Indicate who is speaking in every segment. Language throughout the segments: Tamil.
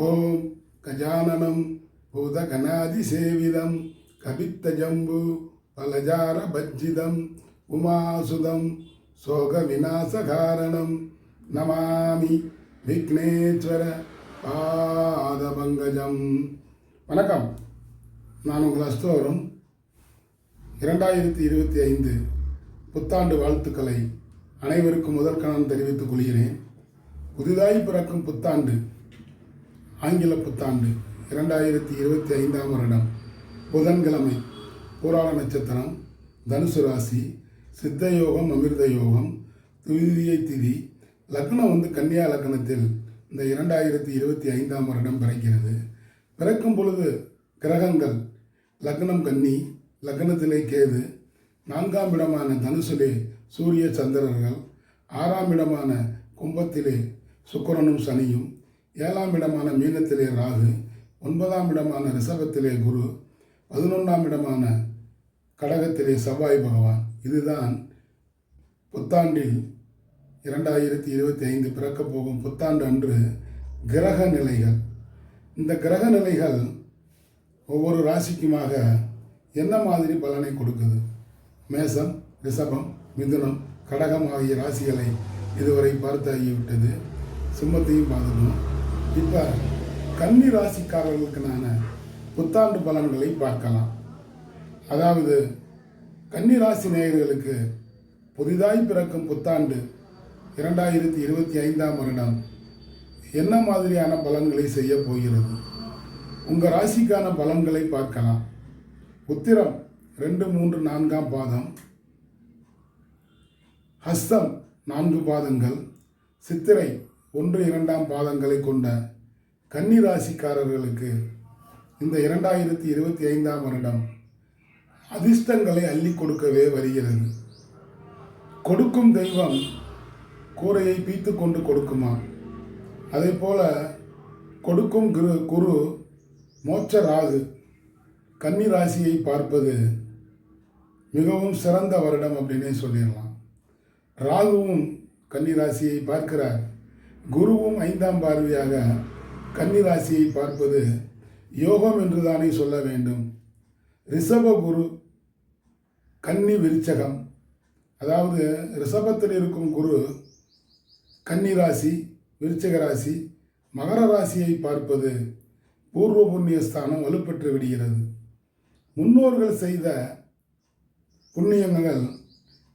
Speaker 1: ஓம் கஜானனம் பூதகணாதிசேவிதம் கபித்தஜம்பு பலஜார பஜ்ஜிதம் உமாசுதம் சோக விநாசகாரணம் நமாமி விக்னேஸ்வர பாதபங்கஜம். வணக்கம். நான் உங்கள் அஸ்தோரம். இரண்டாயிரத்தி இருபத்தி ஐந்து புத்தாண்டு வாழ்த்துக்களை அனைவருக்கும் முதற்கணம் தெரிவித்துக் கொள்கிறேன். புதிதாய் பிறக்கும் புத்தாண்டு ஆங்கில புத்தாண்டு இரண்டாயிரத்தி இருபத்தி ஐந்தாம் வருடம் புதன்கிழமை பூராள நட்சத்திரம் தனுசு ராசி சித்த யோகம் அமிர்த யோகம் துதியை திதி லக்னம் வந்து கன்னியா லக்னத்தில் இந்த இரண்டாயிரத்தி இருபத்தி ஐந்தாம் வருடம் பிறக்கிறது. பிறக்கும் பொழுது கிரகங்கள் லக்னம் கன்னி லக்னத்திலே கேது நான்காம் இடமான தனுசிலே சூரிய சந்திரர்கள் ஆறாம் இடமான கும்பத்திலே சுக்கரனும் சனியும் ஏழாம் இடமான மீனத்திலே ராகு ஒன்பதாம் இடமான ரிஷபத்திலே குரு பதினொன்றாம் இடமான கடகத்திலே செவ்வாய் பகவான். இதுதான் புத்தாண்டில் இரண்டாயிரத்தி இருபத்தி ஐந்து பிறக்கப் போகும் புத்தாண்டு அன்று கிரக நிலைகள். இந்த கிரக நிலைகள் ஒவ்வொரு ராசிக்குமாக என்ன மாதிரி பலனை கொடுக்குது? மேசம் ரிஷபம் மிதுனம் கடகம் ஆகிய ராசிகளை இதுவரை பார்த்தாகிவிட்டது. சிம்மத்தையும் பார்த்துக்கணும். இப்போ கன்னி ராசிக்காரர்களுக்கான புத்தாண்டு பலன்களை பார்க்கலாம். அதாவது கன்னி ராசி நேயர்களுக்கு புதிதாய் பிறக்கும் புத்தாண்டு இரண்டாயிரத்தி இருபத்தி ஐந்தாம் வருடம் என்ன மாதிரியான பலன்களை செய்ய போகிறது? உங்கள் ராசிக்கான பலன்களை பார்க்கலாம். உத்திரம் ரெண்டு மூன்று நான்காம் பாதம். ஹஸ்தம் நான்கு பாதங்கள். சித்திரை ஒன்று இரண்டாம் பாதங்களை கொண்ட கன்னி ராசிக்காரர்களுக்கு இந்த இரண்டாயிரத்தி இருபத்தி ஐந்தாம் வருடம் அதிர்ஷ்டங்களை அள்ளி கொடுக்கவே வருகிறது. கொடுக்கும் தெய்வம் கூரையை பீத்து கொண்டு கொடுக்குமா? அதே போல கொடுக்கும் குரு குரு மோட்ச ராகு கன்னி ராசியை பார்ப்பது மிகவும் சிறந்த வருடம் அப்படின்னே சொல்லிடலாம். ராகுவும் கன்னி ராசியை பார்க்கிறார். குருவும் ஐந்தாம் பார்வையாக கன்னி ராசியை பார்ப்பது யோகம் என்று தானே சொல்ல வேண்டும். ரிஷப குரு கன்னி விருச்சகம். அதாவது ரிஷபத்தில் இருக்கும் குரு கன்னி ராசி விருச்சக ராசி மகர ராசியை பார்ப்பது பூர்வ புண்ணிய ஸ்தானம் வலுப்பெற்று விடுகிறது. முன்னோர்கள் செய்த புண்ணியங்கள்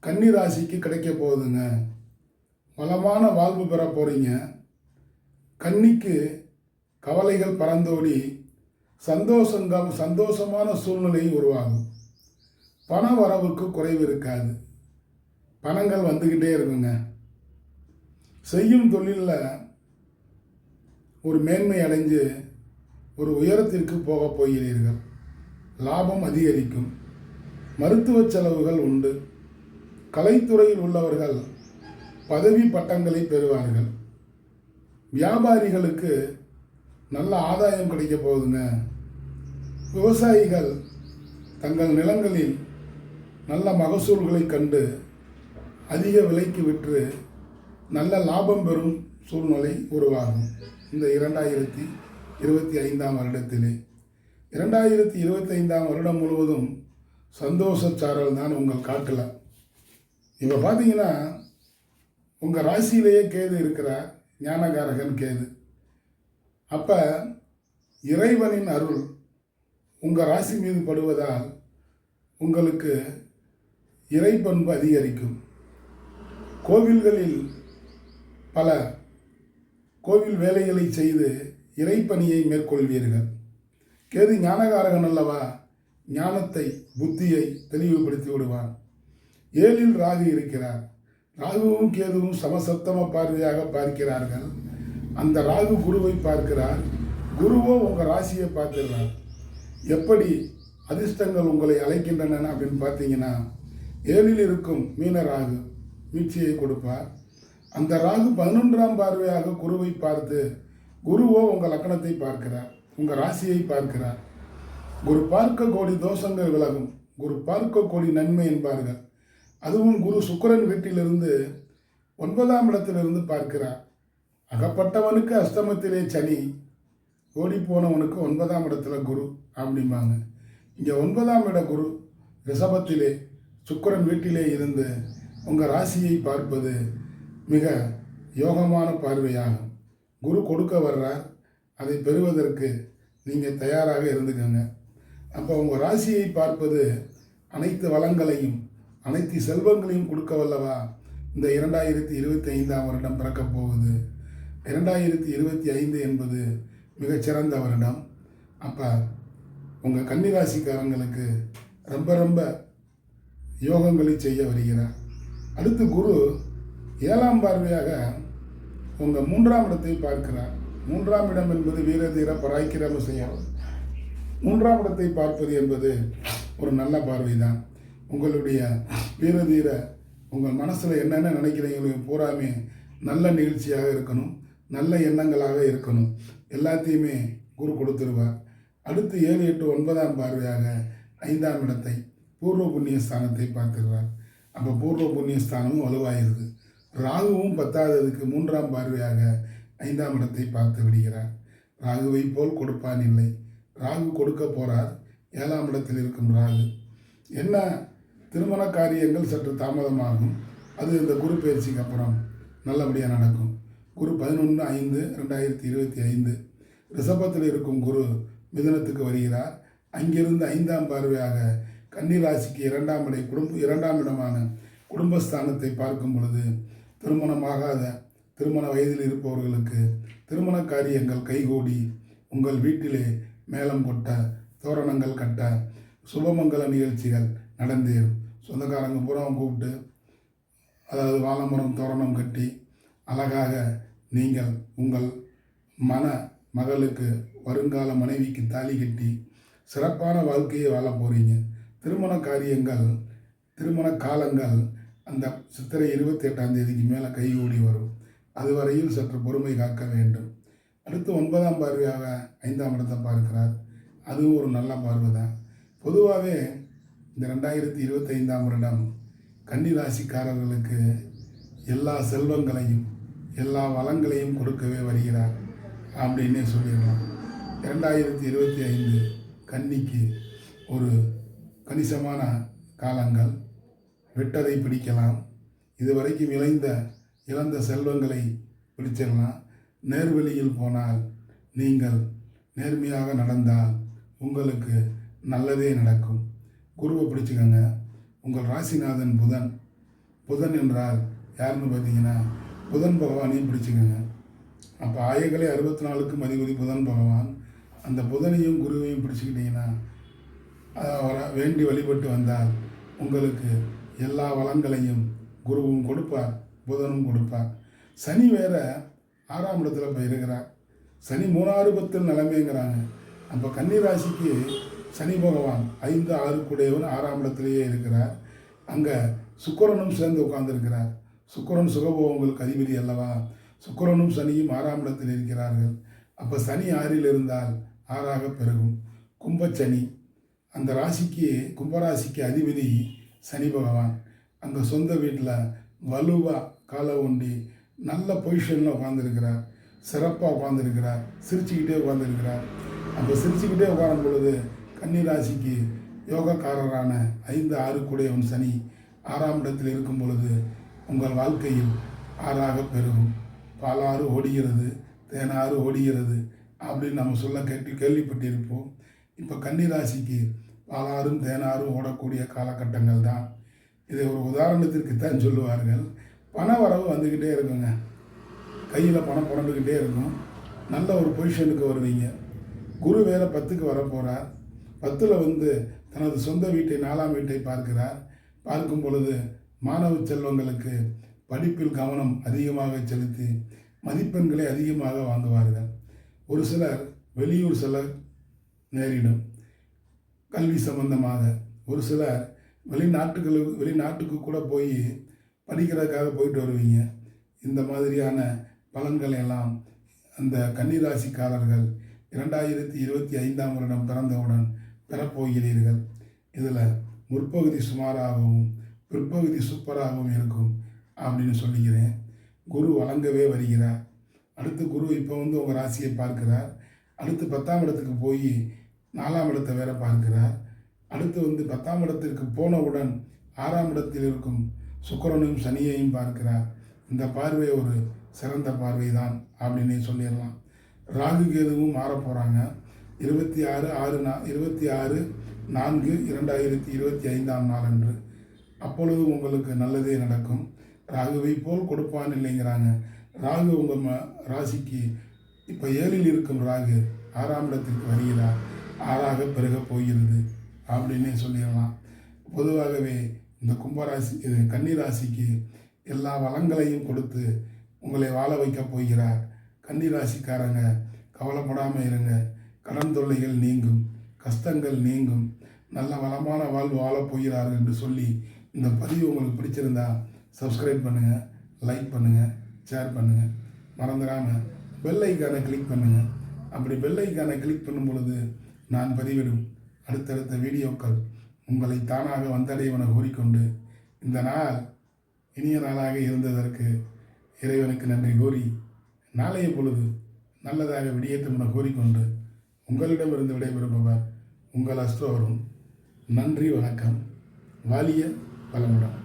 Speaker 1: கன்னி ராசிக்கு கிடைக்க போகுதுங்க. வளமான வாழ்வு பெற போகிறீங்க கன்னிக்கு கவலைகள் பறந்தோடி சந்தோஷங்கள் சந்தோஷமான சூழ்நிலை உருவாகும். பண வரவுக்கு குறைவு இருக்காது. பணங்கள் வந்துக்கிட்டே இருக்குங்க. செய்யும் தொழிலில் ஒரு மேன்மை அடைஞ்சு ஒரு உயரத்திற்கு போகப் போகிறீர்கள். லாபம் அதிகரிக்கும். மருத்துவ செலவுகள் உண்டு. கலைத்துறையில் உள்ளவர்கள் பதவி பட்டங்களை பெறுவார்கள். வியாபாரிகளுக்கு நல்ல ஆதாயம் கிடைக்க போகுதுங்க. விவசாயிகள் தங்கள் நிலங்களில் நல்ல மகசூல்களை கண்டு அதிக விலைக்கு விற்று நல்ல லாபம் பெறும் சூழ்நிலை உருவாகும். இந்த இரண்டாயிரத்தி இருபத்தி ஐந்தாம் வருடத்திலே. இரண்டாயிரத்தி இருபத்தி ஐந்தாம் வருடம் முழுவதும் சந்தோஷச்சாரல் தான் உங்கள் காட்டில். இப்போ பார்த்தீங்கன்னா உங்கள் ராசியிலேயே கேது இருக்கிறார் ஞானகாரகன் கேது. அப்போ இறைவனின் அருள் உங்கள் ராசி மீது படுவதால் உங்களுக்கு இறை பண்பு அதிகரிக்கும். கோவில்களில் பல கோவில் வேலைகளை செய்து இறைப்பணியை மேற்கொள்வீர்கள். கேது ஞானகாரகன் அல்லவா ஞானத்தை புத்தியை தெளிவுபடுத்தி விடுவான். ஏழில் ராகு இருக்கிறார். ராகுவும் கேதுவும் சமசப்தம பார்வையாக பார்க்கிறார்கள். அந்த ராகு குருவை பார்க்கிறார். குருவோ உங்கள் ராசியை பார்க்கிறார். எப்படி அதிர்ஷ்டங்கள் உங்களை அழைக்கின்றன அப்படின்னு பார்த்தீங்கன்னா ஏழில் இருக்கும் மீன ராகு மீட்சியை கொடுப்பார். அந்த ராகு பதினொன்றாம் பார்வையாக குருவை பார்த்து குருவோ உங்கள் லக்கணத்தை பார்க்கிறார். உங்கள் ராசியை பார்க்கிறார். குரு பார்க்க கோடி தோஷங்கள் விலகும். குரு பார்க்க கோடி நன்மை என்பார்கள். அதுவும் குரு சுக்கரன் வீட்டிலிருந்து ஒன்பதாம் இடத்திலிருந்து பார்க்கிறார். அகப்பட்டவனுக்கு அஸ்தமத்திலே சனி ஓடி போனவனுக்கு ஒன்பதாம் இடத்துல குரு அப்படிம்பாங்க. இங்கே ஒன்பதாம் இட குரு ரிஷபத்திலே சுக்கரன் வீட்டிலே இருந்து உங்கள் ராசியை பார்ப்பது மிக யோகமான பார்வையாகும். குரு கொடுக்க வர்றார். அதை பெறுவதற்கு நீங்கள் தயாராக இருந்துக்கோங்க. அப்போ உங்கள் ராசியை பார்ப்பது அனைத்து வளங்களையும் அனைத்து செல்வங்களையும் கொடுக்க வல்லவா இந்த இரண்டாயிரத்தி இருபத்தி ஐந்தாம் வருடம் பிறக்கப் போகுது. இரண்டாயிரத்தி இருபத்தி ஐந்து என்பது மிகச்சிறந்த வருடம். அப்போ உங்கள் கன்னிராசிக்காரங்களுக்கு ரொம்ப ரொம்ப யோகங்களை செய்ய வருகிறார். அடுத்து குரு ஏழாம் பார்வையாக உங்கள் மூன்றாம் இடத்தை பார்க்கிறார். மூன்றாம் இடம் என்பது வீரதீர பராக்கிரம செய்யும் மூன்றாம் இடத்தை பார்ப்பது என்பது ஒரு நல்ல பார்வை தான் உங்களுடைய வீரதீர உங்கள் மனசில் என்னென்ன நினைக்கிறீங்களோ பூராமே நல்ல நிகழ்ச்சியாக இருக்கணும் நல்ல எண்ணங்களாக இருக்கணும். எல்லாத்தையுமே குரு கொடுத்துருவார். அடுத்து ஏழு எட்டு ஒன்பதாம் பார்வையாக ஐந்தாம் இடத்தை பூர்வ புண்ணிய ஸ்தானத்தை பார்த்துடுறார் அப்போ பூர்வ புண்ணிய ஸ்தானமும் வலுவாயிருது. ராகுவும் பத்தாததுக்கு மூன்றாம் பார்வையாக ஐந்தாம் இடத்தை பார்த்து விடுகிறார். ராகுவை போல் கொடுப்பான் இல்லை. ராகு கொடுக்க போகிறார் ஏழாம் இடத்தில் இருக்கும் ராகு. என்ன திருமண காரியங்கள் சற்று தாமதமாகும். அது இந்த குரு பயிற்சிக்கு அப்புறம் நல்லபடியாக நடக்கும். குரு பதினொன்று ஐந்து ரெண்டாயிரத்தி இருபத்தி ஐந்து. ரிஷபத்தில் இருக்கும் குரு மிதனத்துக்கு வருகிறார். அங்கிருந்து ஐந்தாம் பார்வையாக கன்னிராசிக்கு இரண்டாம் இடை குடும்ப இரண்டாம் இடமான குடும்பஸ்தானத்தை பார்க்கும் பொழுது திருமணமாகாத திருமண வயதில் இருப்பவர்களுக்கு திருமண காரியங்கள் கைகூடி உங்கள் வீட்டிலே மேளம் கொட்ட தோரணங்கள் கட்ட சுபமங்கல நிகழ்ச்சிகள் நடந்தேறும். சொந்தக்காரங்க பூரா கூப்பிட்டு அதாவது வாழைமரம் தோரணம் கட்டி அழகாக நீங்கள் உங்கள் மன மகளுக்கு வருங்கால மனைவிக்கு தாலி கட்டி சிறப்பான வாழ்க்கையை வாழ போகிறீங்க திருமண காரியங்கள் திருமண காலங்கள் அந்த சித்திரை இருபத்தி எட்டாம் தேதிக்கு மேலே கைகூடி வரும். அதுவரையில் சற்று பொறுமை காக்க வேண்டும். அடுத்து ஒன்பதாம் பார்வையாக ஐந்தாம் இடத்தை பார்க்கிறார். அதுவும் ஒரு நல்ல பார்வை தான் பொதுவாகவே இந்த ரெண்டாயிரத்தி இருபத்தைந்தாம் வருடம் கன்னி ராசிக்காரர்களுக்கு எல்லா செல்வங்களையும் எல்லா வளங்களையும் கொடுக்கவே வருகிறார் அப்படின்னே சொல்லிடலாம். இரண்டாயிரத்தி இருபத்தி ஐந்து கன்னிக்கு ஒரு கணிசமான காலங்கள். வெட்டதை பிடிக்கலாம். இதுவரைக்கும் இழந்த இழந்த செல்வங்களை பிடிச்சிடலாம். நேர்வழியில் போனால் நீங்கள் நேர்மையாக நடந்தால் உங்களுக்கு நல்லதே நடக்கும். குருவை பிடிச்சிக்கோங்க. உங்கள் ராசிநாதன் புதன். புதன் என்றால் யாருன்னு பார்த்தீங்கன்னா புதன் பகவானையும் பிடிச்சிக்கோங்க. அப்போ ஆயகலை அறுபத்தி நாலுக்கும் அதிபதி புதன் பகவான். அந்த புதனையும் குருவையும் பிடிச்சிக்கிட்டிங்கன்னா வேண்டி வழிபட்டு வந்தால் உங்களுக்கு எல்லா வளங்களையும் குருவும் கொடுப்பார் புதனும் கொடுப்பார். சனி வேற ஆறாம் இடத்துல போய் இருக்கிறார் சனி மூணாறு பத்தில் நிலைமைங்கிறாங்க. அப்போ கன்னிராசிக்கு சனி பகவான் ஐந்து ஆறு ஆறாம் இடத்திலேயே இருக்கிறார். அங்கே சுக்கிரனும் சேர்ந்து உட்கார்ந்துருக்கிறார். சுக்கரன் சுகபோகங்களுக்கு அதிபதி அல்லவா? சுக்கிரனும் சனியும் ஆறாம் இடத்தில் இருக்கிறார்கள். அப்போ சனி ஆறில் இருந்தால் ஆறாக பெருகும். கும்பச்சனி அந்த ராசிக்கு கும்பராசிக்கு அதிபதி சனி பகவான். அங்கே சொந்த வீட்டில் வலுவாக காலை ஒண்டி நல்ல பொசிஷனில் உட்காந்துருக்கிறார் சிறப்பாக உட்காந்துருக்கிறார் சிரிச்சுக்கிட்டே உட்காந்துருக்கிறார் அப்போ சிரிச்சுக்கிட்டே உட்காரும் பொழுது கன்னிராசிக்கு யோகக்காரரான ஐந்து ஆறு கூடையவன் சனி ஆறாம் இடத்தில் இருக்கும் பொழுது உங்கள் வாழ்க்கையில் ஆறாக பெருகும். பாலாறு ஓடுகிறது தேனாறு ஓடுகிறது அப்படின்னு நம்ம சொல்ல கேட்டு கேள்விப்பட்டிருப்போம். இப்போ கன்னிராசிக்கு பாலாறும் தேனாறும் ஓடக்கூடிய காலகட்டங்கள் தான். இதை ஒரு உதாரணத்திற்கு தான் சொல்லுவார்கள். பண வரவு வந்துக்கிட்டே இருக்குங்க. கையில் பணம் புரண்டுக்கிட்டே இருக்கும். நல்ல ஒரு பொசிஷனுக்கு வருவீங்க. குரு வேலை பத்துக்கு வர போகிறார் பத்தில் வந்து தனது சொந்த வீட்டை நாலாம் வீட்டை பார்க்கிறார். பார்க்கும் பொழுது மாணவ செல்வங்களுக்கு படிப்பில் கவனம் அதிகமாக செலுத்தி மதிப்பெண்களை அதிகமாக வாங்குவார்கள். ஒரு சிலர் வெளியூர் செல்ல நேரிடும். கல்வி சம்பந்தமாக ஒரு சிலர் வெளிநாட்டுகளுக்கு வெளிநாட்டுக்கு கூட போய் படிக்கிறதுக்காக போயிட்டு வருவீங்க. இந்த மாதிரியான பலன்களை எல்லாம் அந்த கன்னிராசிக்காரர்கள் இரண்டாயிரத்தி இருபத்தி ஐந்தாம் வருடம் பிறந்தவுடன் பெறப்போகிறீர்கள். இதில் முற்பகுதி சுமாராகவும் பிற்பகுதி சூப்பராகவும் இருக்கும் அப்படின்னு சொல்லிக்கிறேன். குரு வழங்கவே வருகிறார். அடுத்து குரு இப்போ வந்து உங்கள் ராசியை பார்க்கிறார். அடுத்து பத்தாம் இடத்துக்கு போய் நாலாம் இடத்தை வேற பார்க்கிறார். அடுத்து வந்து பத்தாம் இடத்திற்கு போனவுடன் ஆறாம் இடத்தில் இருக்கும் சுக்கரனையும் சனியையும் பார்க்கிறார். இந்த பார்வை ஒரு சிறந்த பார்வை தான் அப்படின்னு சொல்லிடலாம். ராகு கேதுவும் மாற போகிறாங்க இருபத்தி ஆறு ஆறு நா இருபத்தி ஆறு நான்கு இரண்டாயிரத்தி இருபத்தி ஐந்தாம் நாள் அன்று அப்பொழுது உங்களுக்கு நல்லதே நடக்கும். ராகுவை போல் கொடுப்பான் இல்லைங்கிறாங்க. ராகு உங்கள் ம ராசிக்கு இப்போ ஏழில் இருக்கும் ராகு ஆறாம் இடத்திற்கு வருகிறார் ஆறாக பெருக போகிறது அப்படின்னே சொல்லிடலாம். பொதுவாகவே இந்த கும்பராசி இது கன்னிராசிக்கு எல்லா வளங்களையும் கொடுத்து உங்களை வாழ வைக்கப் போகிறார். கன்னிராசிக்காரங்க கவலைப்படாமல் இருங்க. கடன் தொல்லைகள் நீங்கும் கஷ்டங்கள் நீங்கும் நல்ல வளமான வாழ்வு வாழப் போகிறார்கள் என்று சொல்லி இந்த பதிவு உங்களுக்கு பிடிச்சிருந்தா சப்ஸ்கிரைப் பண்ணுங்கள் லைக் பண்ணுங்கள் ஷேர் பண்ணுங்கள் மறந்துடாமல் பெல் ஐக்கானை கிளிக் பண்ணுங்கள் அப்படி பெல் ஐக்கானை கிளிக் பண்ணும் பொழுது நான் பதிவிடும் அடுத்தடுத்த வீடியோக்கள் உங்களை தானாக வந்தடைவன கூறிக்கொண்டு இந்த நாள் இனிய நாளாக இருந்ததற்கு இறைவனுக்கு நன்றி கூறி நாளைய பொழுது நல்லதாக விடியேற்றம் என கூறிக்கொண்டு உங்களிடமிருந்து விடைபெறுபவர் உங்கள் அஸ்ட்ரோவரும் நன்றி வணக்கம். வாலிய பலமுடன்